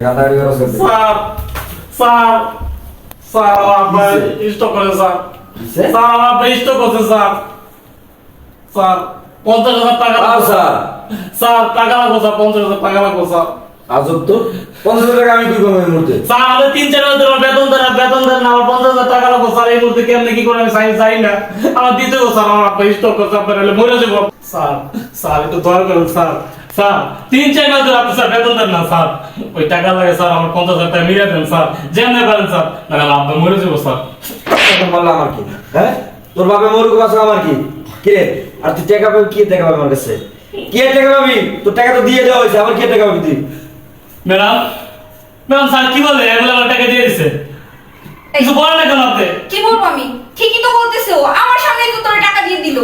Sir sir sir আমার? Stock করে sir? Sir আমার স্টক করছে স্যার স্যার পঞ্চাশ হাজার টাকা লাগবে স্যার? স্যার টাকা লাগবে স্যার পঞ্চাশ হাজার টাকা লাগবে স্যার। আজব তো। পঞ্চাশ হাজার টাকা আমি কি করব এই মুহূর্তে? স্যার আমাদের তিন চার হাজার টাকা বেতন দেন বেতন দেন আমার পঞ্চাশ হাজার টাকা লাগবে স্যার এই মুহূর্তে কেমনি কি করে আমি সাইন চাই না। আমার দিতে গো স্যার আমার আব্বা স্টক করছে আপনার মরে যাব। স্যার স্যার একটু দয়া করুন স্যার। স্যার তিন চার মাস ধরে আপনি স্যার বেতন দেন না স্যার। ওই টাকা লাগে স্যার আমার পঞ্চাশ হাজার টাকা মিলিয়ে দেন স্যার। যেমনি পারেন স্যার। না আমার আব্বা মরে যাব স্যার। বললাম আমার কি? হ্যাঁ? তোর বাপে মরুক বাসা আমার কি? কে আর তুই টাকা পাবি কি টাকা পাবি আমার কাছে? কি টাকা পাবি? তোর টাকা তো দিয়ে দেওয়া হয়েছে আমার কি টাকা পাবি তুই? ম্যাডাম ম্যাডাম স্যার কি বলে? এগুলো আমার টাকা দিয়ে দিছে। কিছু বলেন না কেন আপনি? কি বলব আমি? ঠিকই তো বলতেছে। ও আমার সামনেই তো তোর টাকা দিয়ে দিল।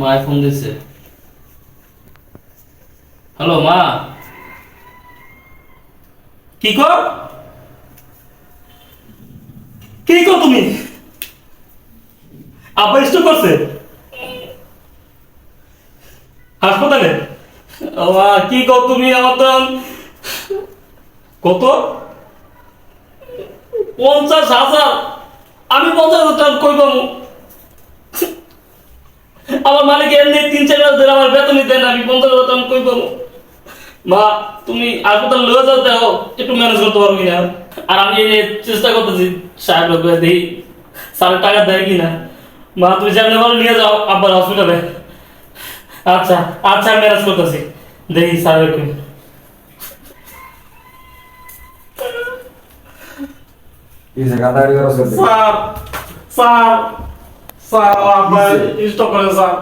মা ফোন দিছে। হ্যালো মা? কি কর কি কর তুমি? আব্বা স্টক করছে? হাসপাতালে? কি কর তুমি, আমার কত? পঞ্চাশ হাজার। আমি পঞ্চাশ হাজার কই পাবো? আমার মালিক এমনি তিন চার মাস ধরে আমার বেতনই দেন আমি পঞ্চাশ হাজার টাকা কই পাবো মা তুমি হাসপাতাল লয়ে যাও দেখো একটু ম্যানেজ করতে পারব কিনা। আর আমি এই চেষ্টা করতেছি সাহেব দিই স্যার টাকা দেয় কিনা। মা তুমি যেমন বলো নিয়ে যাও আব্বার হসপিটালে আচ্ছা আচ্ছা আমি ম্যানেজ করতেছি। দেখি কি কি যে স্যার স্যার স্যার আমার স্টক করে স্যার?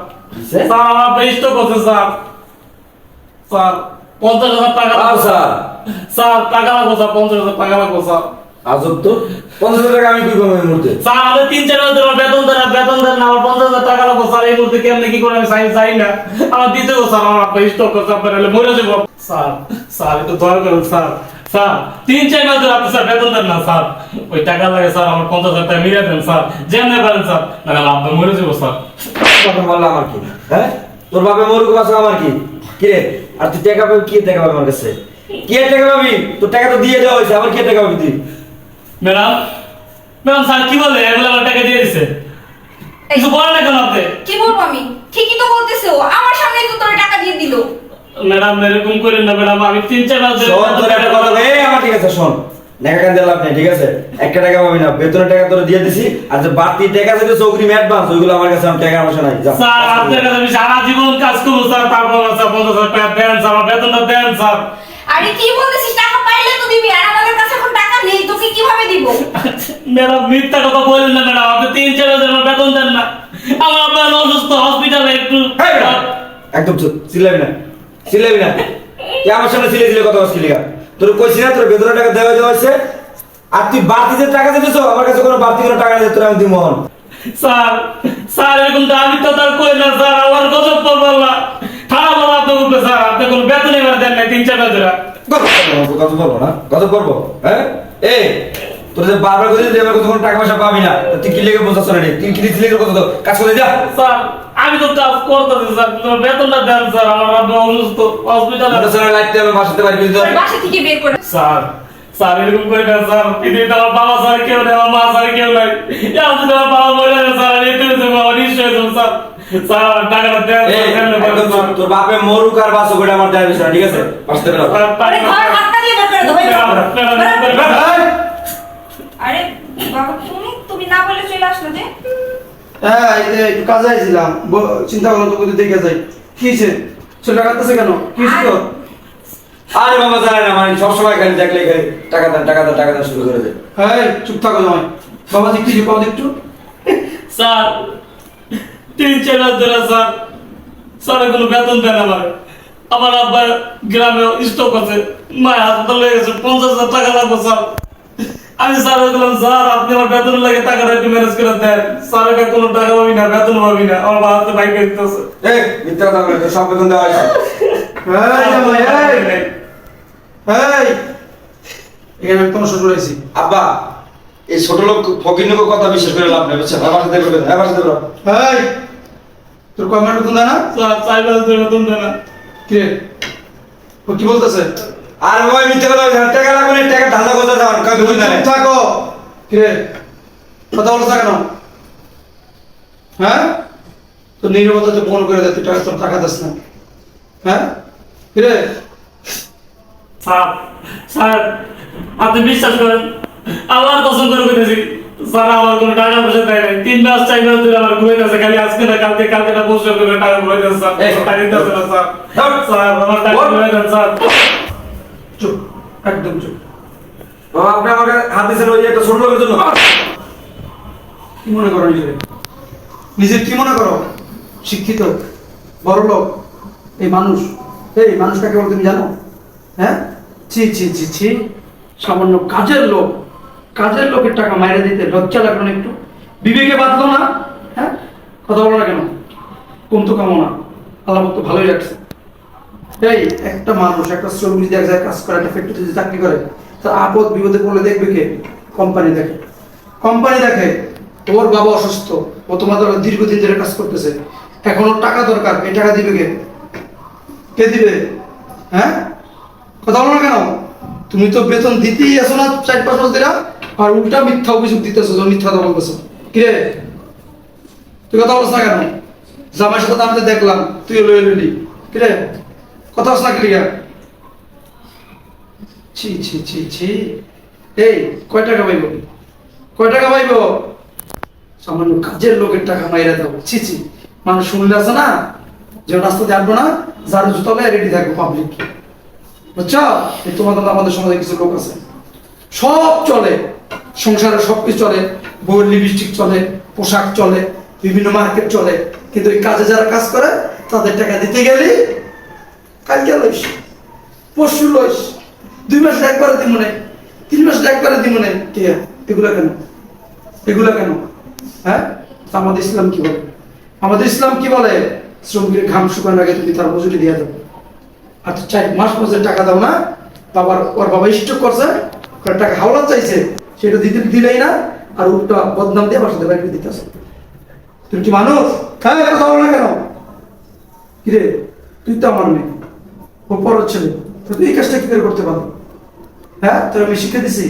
স্যার আমার স্টক করছে স্যার স্যার পঞ্চাশ হাজার টাকা লাগবে স্যার স্যার টাকা লাগবে স্যার পঞ্চাশ হাজার টাকা লাগবে স্যার আজব তো পঞ্চাশ হাজার টাকা আমি কি করব এই মুহূর্তে স্যার আমাদের তিন চার হাজার টাকা বেতন দেন বেতন দেন আমার পঞ্চাশ হাজার টাকা লাগবে স্যার এই মুহূর্তে কেমনি কি করে আমি সাইন চাই না আমার দিতে স্যার আমার আব্বা স্টক করছে আপনার মরে যাব স্যার স্যার একটু দয়া করুন স্যার স্যার তিন চার মাস ধরে আপনি স্যার বেতন দেন না স্যার। ওই টাকা লাগে স্যার আমার পঞ্চাশ হাজার টাকা মিলিয়ে দেন স্যার। যেমনি পারেন স্যার। না আব্বা মরে যাব স্যার। এখন বললাম আমার কি? হ্যাঁ? তোর বাপে মরুক বাসা আমার কি? কি রে? আর তুই টাকা পাবি কি টাকা পাবি আমার কাছে? কি টাকা পাবি? তোর টাকা তো দিয়ে দেওয়া হয়েছে আমার কি টাকা পাবি তুই? ম্যাডাম ম্যাডাম স্যার কি বলে এগুলো আমার টাকা দিয়ে দিছে। কিছু বলেন না কেন আপনি? কি বলব আমি? ঠিকই তো বলতেছে। ও আমার সামনেই তো তোর টাকা দিয়ে দিল। ম্যাডাম এরকম করেন না ম্যাডাম আমি তিন চার আমার ঠিক আছে শোন। নেকা কান লাভ নেই ঠিক আছে? একটা টাকা পাবি না বেতনের টাকা তোর দিয়ে দিছি আর যে বাড়তি টাকা যেটা চৌকরি অ্যাডভান্স ওইগুলো আমার কাছে আমার টাকা পয়সা নাই। স্যার আপনার কাছে আমি সারা জীবন কাজ করব স্যার তারপর স্যার হাজার টাকা দেন স্যার আমার বেতনটা দেন স্যার। আরে কি বলতেছিস? টাকা পাইলে তো দিবি আর আমাদের কাছে এখন টাকা নেই তোকে কীভাবে দিব? ম্যাডাম মিথ্যা কথা বলেন না ম্যাডাম আপনি তিন চার হাজার বেতন দেন না। আমার আপনার অসুস্থ হসপিটালে একটু একদম চিল্লাবি না। চিল্লাবি না। তুই আমার সামনে চিল্লে চিল্লে কথা বলছিলি তোর কইছি না তোর বেতনের টাকা দেওয়া দেওয়া হয়েছে। আর তুই বাড়তি যে টাকা দিতেছ আমার কাছে কোনো বাড়তি কোনো টাকা নেই তোর আমি দিব স্যার স্যার এরকম দাবি তো তার কই না স্যার আমার গজব পড়ব না খারাপ হবে আপনি উঠবে স্যার আপনি কোনো বেতন এবার দেন না তিন চার হাজার কত করব না কত করব হ্যাঁ? এই তোর যে বারবার করে যে আমার কোনো টাকা পয়সা পাবি না তুই কি লেগে বোঝাচ্ছ রে? তুই কি দিচ্ছিলি কত তো কাজ করে যা। স্যার আমি তো কাজ করতেছি স্যার তোমার বেতনটা দেন স্যার আমার আপনি অসুস্থ হসপিটালে মোটরসাইকেল লাইট আমি বাসাতে পারি কিন্তু তোর বাসা থেকে বের করে স্যার স্যার এরকম করে না স্যার পৃথিবীতে আমার বাবা স্যার কেউ নেই আমার মা স্যার কেউ নাই। এখন যদি আমার বাবা মরে যায় স্যার আমি এতে বাবা নিশ্চয় হয়েছে স্যার স্যার আমার টাকাটা দেন স্যার। স্যার? তোর বাপে মরুক আর বাসো করে আমার বিষয় না, ঠিক আছে? বাসতে স্যার, দিয়ে। ম্যাডাম, আরে বাবা তুমি তুমি না বলে চলে আসলো যে হ্যাঁ এই যে একটু কাজে আইছিলাম। চিন্তা করলাম তোকে দেখে যাই। কি হয়েছে ছেলেটা কাঁদতেছে কেন? কি হয়েছে আরে বাবা জানে না মানে সবসময় খালি দেখলে খালি টাকা দেন টাকা দেন টাকা দেন শুরু করে দেয়। হ্যাঁ চুপ থাকো নয় বাবাজি কি বাবা একটু স্যার তিন চার মাস ধরে স্যার স্যার কোনো বেতন দেন আমার। আমার আব্বা গ্রামে স্টক আছে। মায়ের হাসপাতালে গেছে পঞ্চাশ হাজার টাকা লাগবে স্যার। আমি স্যার বললাম স্যার আপনি আমার বেতন লাগে টাকাটা একটু ম্যানেজ করে দেন। স্যারের কাছে কোনো টাকা পাবি না বেতন পাবি না। আমার বাবা তো বাইক দিতেছে এ মিথ্যা দাও বলে সব বেতন দেওয়া আছে এই এই। এখানে আব্বা এই ছোট লোক ফকিনুকে কথা বিশ্বাস করে লাভ নেই বুঝছেন? আমার সাথে করবেন আমার সাথে তোর কমেন্ট বেতন না? স্যার চাই বেতন দেয় না। কে ও কি বলতেছে? আর ভাই মিথ্যা কথা টাকা লাগবে টাকা ধান্দা থাকো। কিরে কথা বলছ কেন? হ্যাঁ? তো নিরবতা তো ফোন করে দে তুই টাকা তোর টাকা দিস না। হ্যাঁ? কিরে? স্যার স্যার আপনি বিশ্বাস করেন আমার কসম করে কইতেছি স্যার আমার কোনো টাকা পয়সা দেয় নাই। তিন মাস চার মাস ধরে আমার খালি আজকে না কালকে কালকে না পরশু করে টাকা ঘুরে স্যার। টাকা দিতেছে না স্যার। স্যার আমার টাকা বল। স্যার। চুপ একদম চুপ। বাবা, আপনি আমাকে ওই একটা ছোট লোকের জন্য। কি মনে করো নিজের? নিজের কি মনে করো? শিক্ষিত, বড় লোক, এই মানুষ। এই মানুষ কাকে তুমি জানো? হ্যাঁ? ছি ছি ছি ছি। সামান্য কাজের লোক। কাজের লোকের টাকা মাইরে দিতে লজ্জা লাগল না একটু? বিবেকে বাঁধলো না? হ্যাঁ? কথা বলো না কেন? কম তো কামো না। আল্লাহ তো ভালোই লাগছে এই, একটা মানুষ, একটা শ্রমিক এক জায়গায় কাজ করে, একটা ফ্যাক্টরিতে চাকরি করে আপদ বিপদে পড়লে দেখবে কে? কোম্পানি দেখে। কোম্পানি দেখে ওর বাবা অসুস্থ, ও তোমাদের দীর্ঘদিন ধরে কাজ করতেছে। এখন ওর টাকা দরকার, এই টাকা দিবে কে? কে দিবে? হ্যাঁ? কথা বলো না কেন? তুমি তো বেতন দিতেই আসো না চার পাঁচ মাস দিলা আর উল্টা মিথ্যা অভিযোগ দিতেছো মিথ্যা কথা বলতেছো। কিরে তুই কথা বলছ না কেন? জামাইয়ের সাথে আমি দেখলাম তুই লয়ে লইলি। কিরে কথা বলছ না ক্লিয়ার ছি ছি ছি ছি। এই, কয় টাকা পাইব? কয় টাকা পাইব? সামান্য কাজের লোকের টাকা মাইরা দেবো। ছি ছি। মানুষ শুনলে আছে না? যে রাস্তাতে আসব না, যার তবে রেডি থাকব পাবলিক বুঝছ? তোমাদের আমাদের সমাজে কিছু লোক আছে। সব চলে। সংসারে সব কিছু চলে। বউয়ের লিপস্টিক চলে, পোশাক চলে, বিভিন্ন মার্কেট চলে। কিন্তু এই কাজে যারা কাজ করে, তাদের টাকা দিতে গেলে কালকে লইস, পরশু লইস। দুই মাস একবারে দিব মনে তিন মাস একবারে দিব মনে কে? এগুলা কেন? এগুলা কেন? হ্যাঁ? আমাদের ইসলাম কি বলে? আমাদের ইসলাম কি বলে? শ্রমিকের ঘাম শুকানোর আগে তুমি তার মজুরি দিয়ে দেবো আর তো চার মাস মাসের টাকা দাও না। বাবার, ওর বাবা স্ট্রোক করছে টাকা হাওলাত চাইছে, সেটা দিতে দিলেই না, আর উল্টা বদনাম দিয়ে বাসাতে বাইরে দিতেছে তুমি কি মানুষ? হ্যাঁ কথা বলো না কেন? কিরে, তুই তো আমার মেয়ে, ও পর তো তুই এই কাজটা কি করে করতে পারো হ্যাঁ তোর আমি শিক্ষা দিছি।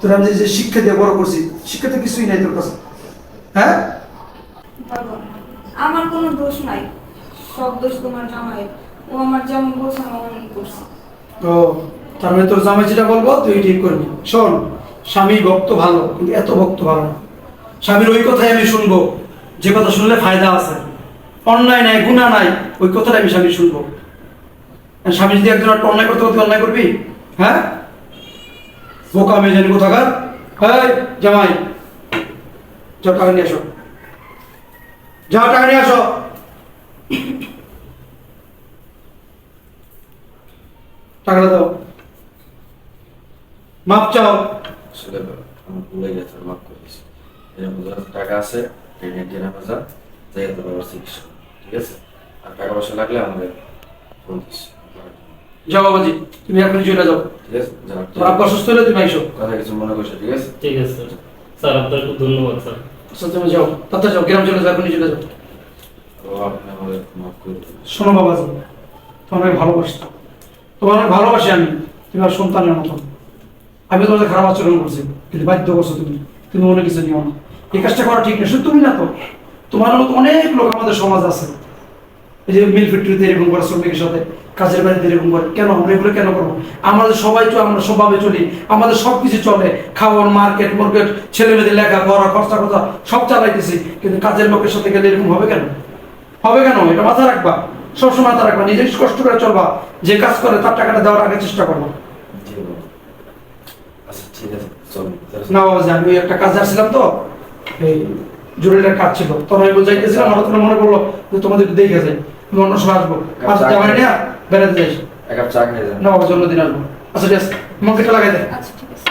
তোর আমি যে শিক্ষা দিয়ে বড় করছি শিক্ষা তো কিছুই নাই তোর কাছে। হ্যাঁ? আমার কোনো দোষ নাই। সব দোষ তোমার জামাইয়ের। ও আমার যেমন বলছে অমন করছে। ও তার মানে তোর জামাই যেটা বলব তুই ঠিক করবি। শোন স্বামী ভক্ত ভালো কিন্তু এত ভক্ত ভালো না। স্বামীর ওই কথাই আমি শুনব। যে কথা শুনলে ফায়দা আছে। অন্যায় নাই গুণা নাই ওই কথাটা আমি স্বামী শুনব। স্বামী যদি একজন অন্যায় করতে করতে অন্যায় করবি হ্যাঁ? বোকা আমি জানি কোথাকার। হ্যাঁ জামাই। যাও টাকা নিয়ে আসো। যাও টাকা নিয়ে আসো। টাকাটা দাও। মাপ চাও। আসলে আমার ভুলে গেছে মাফ করে দিছি এরকম টাকা আছে ট্রেনে ট্রেনে বাজার যাই তো ঠিক আছে? আর টাকা পয়সা লাগলে আমাদের ফোন দিস। যাও বাবাজি তুমি এখনই চলে যাও। তোর আব্বা সুস্থ হলে তুমি আইসো। কথা কিছু মনে করছ ঠিক আছে? ঠিক আছে স্যার স্যার আপনার খুব ধন্যবাদ স্যার আচ্ছা তুমি যাও। তাতে যাও গ্রাম চলে যাও এখনই চলে যাও। শোনো বাবাজি তোমার অনেক ভালোবাসি। তোমার অনেক ভালোবাসি আমি তুমি আর সন্তানের মতন। আমি তোমাদের খারাপ আচরণ করছি কিন্তু বাধ্য করছ তুমি। তুমি অনেক কিছু নিও না। এই কাজটা করা ঠিক না শুধু তুমি না তো। তোমার মতো অনেক লোক আমাদের সমাজ আছে। যে মিল ফ্যাক্টরিতে এরকম করে শ্রমিকের সাথে কাজের বাড়িতে এরকম করে কেন আমরা এগুলো কেন করব? আমাদের সবাই তো আমরা সবভাবে চলি আমাদের সব কিছু চলে খাওয়ার মার্কেট মার্কেট ছেলে মেয়েদের লেখা পড়া খরচা কথা সব চালাইতেছি কিন্তু কাজের লোকের সাথে গেলে এরকম হবে কেন? হবে কেন? এটা মাথায় রাখবা সবসময় মাথা রাখবা নিজে কষ্ট করে চলবা যে কাজ করে তার টাকাটা দেওয়ার আগে চেষ্টা করব। আচ্ছা না বাবা আমি একটা কাজ আসছিলাম তো এই জরুরি কাজ ছিল তখন আমি যাইতেছিলাম হঠাৎ মনে পড়ল যে তোমাদের দেখে আমি অন্য সময় আসব। আচ্ছা জামাই নিয়ে বেড়াতে যাই। এক কাপ চা খেয়ে যান। না বাবা জন্মদিন আসব। আচ্ছা ঠিক আছে। মনকে লাগাই দে। আচ্ছা ঠিক আছে।